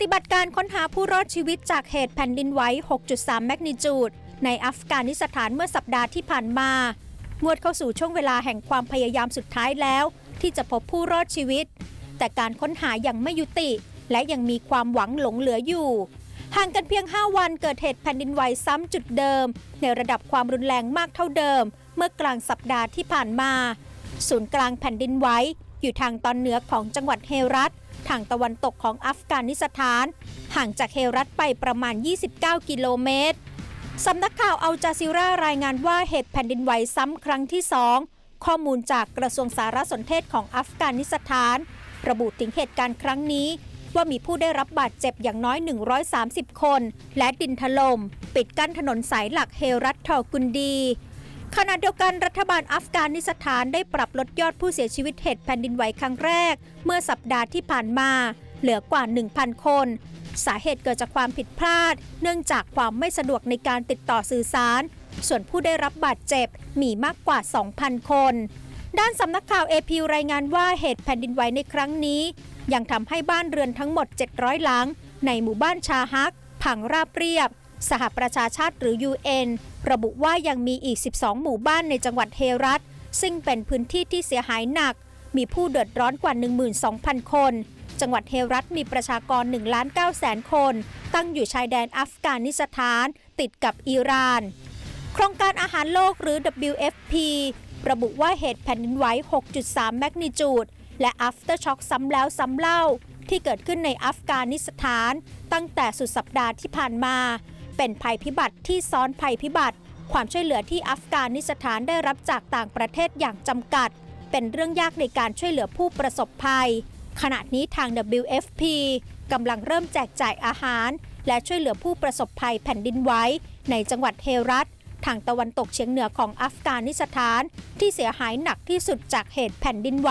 ฏิบัติการค้นหาผู้รอดชีวิตจากเหตุแผ่นดินไหว 6.3 แมกนิจูด ในอัฟกานิสถานเมื่อสัปดาห์ที่ผ่านมางวดเข้าสู่ช่วงเวลาแห่งความพยายามสุดท้ายแล้ว ที่จะพบผู้รอดชีวิต แต่การค้นหายังไม่ยุติ และยังมีความหวังหลงเหลืออยู่ ห่างกันเพียง 5 วันเกิดเหตุแผ่นดินไหวซ้ำจุดเดิม ในระดับความรุนแรงมากเท่าเดิม เมื่อกลางสัปดาห์ที่ผ่านมา ศูนย์กลางแผ่นดินไหว อยู่ทางตอนเหนือของจังหวัดเฮรัตทางตะวันตกของอัฟกานิสถาน ห่างจากเฮรัตไปประมาณ 29 กิโลเมตรสำนักข่าวอัลจาซิรารายงานว่าเหตุแผ่นดินไหวซ้ำครั้งที่สองข้อมูลจากกระทรวงสารสนเทศของอัฟกานิสถาน ระบุถึงเหตุการณ์ครั้งนี้ ว่ามีผู้ได้รับบาดเจ็บอย่างน้อย 130 คน และดินถลม่มปิดกั้นถนนสายหลักเฮรัตทอกุนดี ขณะเดียวกันรัฐบาลอัฟกานิสถานได้ปรับลดยอดผู้เสียชีวิตเหตุแผ่นดินไหวครั้งแรก เมื่อสัปดาห์ที่ผ่านมา เหลือกว่า 1,000 คน สาเหตุเกิดจากความผิดพลาด เนื่องจากความไม่สะดวกในการติดต่อสื่อสาร ส่วนผู้ได้รับบาดเจ็บมีมากกว่า 2,000 คน ด้านสำนักข่าว AP รายงานว่าเหตุแผ่นดินไหวในครั้งนี้ ยังทำให้บ้านเรือนทั้งหมด 700 หลัง ในหมู่บ้านชาฮัก พังราบเรียบ สหประชาชาติหรือ UN ระบุว่ายังมีอีก 12 หมู่บ้านในจังหวัดเฮรัตซึ่งเป็นพื้นที่ที่เสียหายหนัก มีผู้เดือดร้อนกว่า 12,000 คน จังหวัดเฮรัตมีประชากร1ล้าน9แสนคน ตั้งอยู่ชายแดนอัฟกานิสถาน ติดกับอิหร่าน โครงการอาหารโลกหรือ WFP ระบุว่าเหตุแผ่นดินไหว 6.3 แมกนิจูด และ aftershock ซ้ำแล้วซ้ำเล่า ที่เกิดขึ้นในอัฟกานิสถาน ตั้งแต่สุดสัปดาห์ที่ผ่านมา เป็นภัยพิบัติที่ซ้อนภัยพิบัติ ความช่วยเหลือที่อัฟกานิสถานได้รับจากต่างประเทศอย่างจำกัด เป็นเรื่องยากในการช่วยเหลือผู้ประสบภัย ขณะนี้ทาง WFP กำลังเริ่มแจกจ่ายอาหาร และช่วยเหลือผู้ประสบภัยแผ่นดินไหวในจังหวัดเฮรัตทางตะวันตกเฉียงเหนือของอัฟกานิสถาน ที่เสียหายหนักที่สุดจากเหตุแผ่นดินไหว